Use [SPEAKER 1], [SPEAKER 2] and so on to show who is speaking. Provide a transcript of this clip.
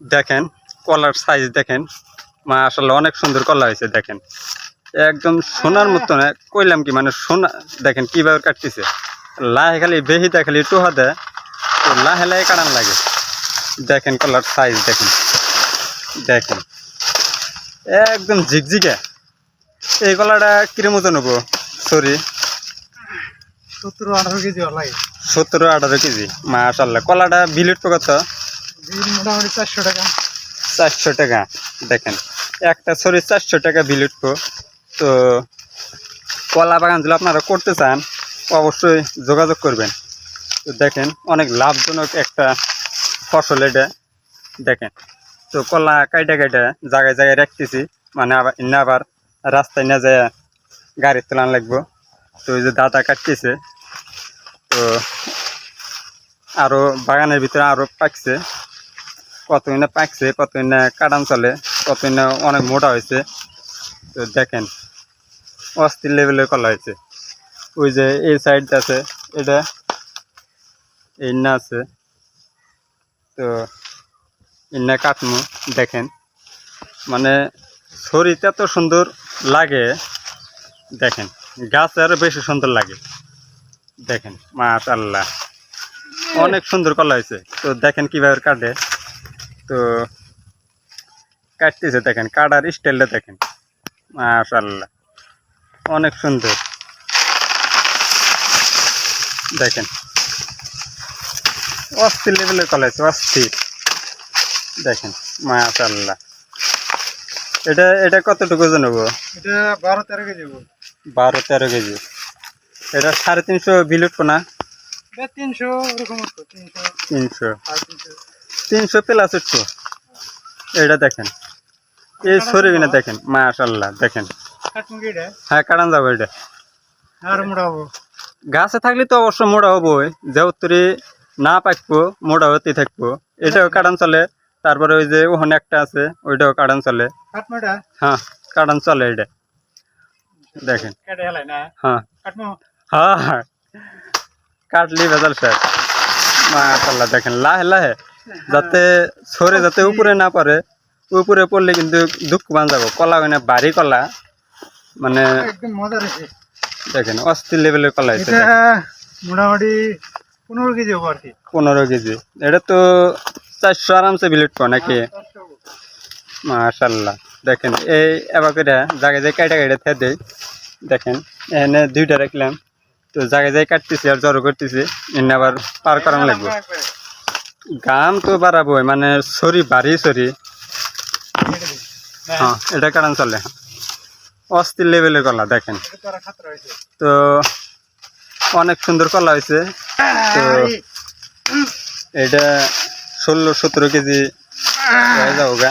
[SPEAKER 1] দেখেন কলার সাইজ দেখেন। মা আসলে অনেক সুন্দর কলা হয়েছে দেখেন। একদম সোনার মতো না কইলাম কি মানে সোনা দেখেন কীভাবে কাটতেছে। লাহে খালি বেহিতে খালি টোহা দেয় তো লাহে লাহে কাটান লাগে। দেখেন কলার সাইজ দেখেন। দেখেন। একদম ঝিকঝিকে। এই কলাটা কিরম মতো নেব সরি
[SPEAKER 2] সত্তর আঠারো কেজি
[SPEAKER 1] সতেরো আঠারো কেজি মাশাল্লাহ কলাটা বিলেট কত
[SPEAKER 2] বিল মোটামুটি চারশো টাকা।
[SPEAKER 1] চারশো টাকা, দেখেন। একটা সরি চারশো টাকা বিল তো কলা বাগান যদি আপনারা করতে চান, অবশ্যই যোগাযোগ করবেন। তো দেখেন, অনেক লাভজনক একটা ফসল এটা। দেখেন, তো কলা কাইটা কাইটা জায়গায় জায়গায় রাখতেছি। মানে আবার ইন্না আবার রাস্তায় না যায় গাড়ি তোলান লাগবো। তো ওই যে দাদা কাটতেছে। তো আরও বাগানের ভিতরে আরও পাকছে। কতই না পাকছে কতই না কাটান চলে কতই না অনেক মোটা হয়েছে। তো দেখেন, অস্থির লেভেলের কলা হয়েছে। ওই যে এই সাইডটা আছে, এটা এই না আছে। তো ইন্না কাটমু, দেখেন। মানে শরীরটা এত সুন্দর লাগে, দেখেন। গাছ আরও বেশি সুন্দর লাগে, দেখেন। মাশাল্লাহ অনেক সুন্দর কলা হয়েছে। তো দেখেন কীভাবে কাটে। তো কাটতেছে দেখেন কাটার স্টাইলটা দেখেন। মাশাল্লাহ অনেক সুন্দর। দেখেন অস্থির লেভেলের কলা আছে অস্থির। দেখেন মাশাল্লাহ এটা এটা কতটুকু ওজন হব?
[SPEAKER 2] এটা বারো তেরো কেজি
[SPEAKER 1] বারো তেরো কেজি। এটা সাড়ে তিনশো বিল উঠবো না
[SPEAKER 2] তিনশো ওরকম তিনশো।
[SPEAKER 1] তিনশো।
[SPEAKER 2] তিনশো
[SPEAKER 1] প্লাস উঠবো এটা দেখেন। এই সরিবিনা দেখেন মাশাল্লাহ দেখেন। হ্যাঁ কাটান যাব এটা গাছে থাকলে তো অবশ্য মোড়া হবোই যেহেতু না পাকবো মোড়া হতেই থাকব। এটাও কাটান চলে তারপরে ওই যে ওখানে একটা আছে ওইটাও কাটান চলে। হ্যাঁ কাটান চলে এটা দেখেন।
[SPEAKER 2] না?
[SPEAKER 1] হ্যাঁ। হ্যাঁ হ্যাঁ। কাটলি ভেজাল স্যার মাশাল্লাহ দেখেন লাহে লাহে। যাতে সরে যাতে উপরে না পড়ে উপরে পড়লে কিন্তু দুঃখ বান যাব। কলা হয় না বাড়ি কলা। মানে দেখেন অস্থির লেভেলের কলা হয়েছে
[SPEAKER 2] মোটামুটি পনেরো কেজি হব আর কি।
[SPEAKER 1] পনেরো কেজি। এটা তো চারশো আরামসে বিলেট কর নাকি? মাশাল্লাহ। দেখেন এই এবার করে জায়গায় জায়গায় কাটা কাটা থে দেয় দেখেন এখানে দুইটা রাখলাম। তো জায়গায় জায়গায় কাটতেছি আর জড়ো করতেছি। এনে আবার পার করানো লাগবে। গাম তো বাড়াবো মানে সরি বাড়ি সরি হ্যাঁ এটা কারণ চলে। অস্থির লেভেলের কলা দেখেন। তো অনেক সুন্দর কলা হয়েছে তো এটা ষোলো সতেরো কেজি হয়ে যাব গা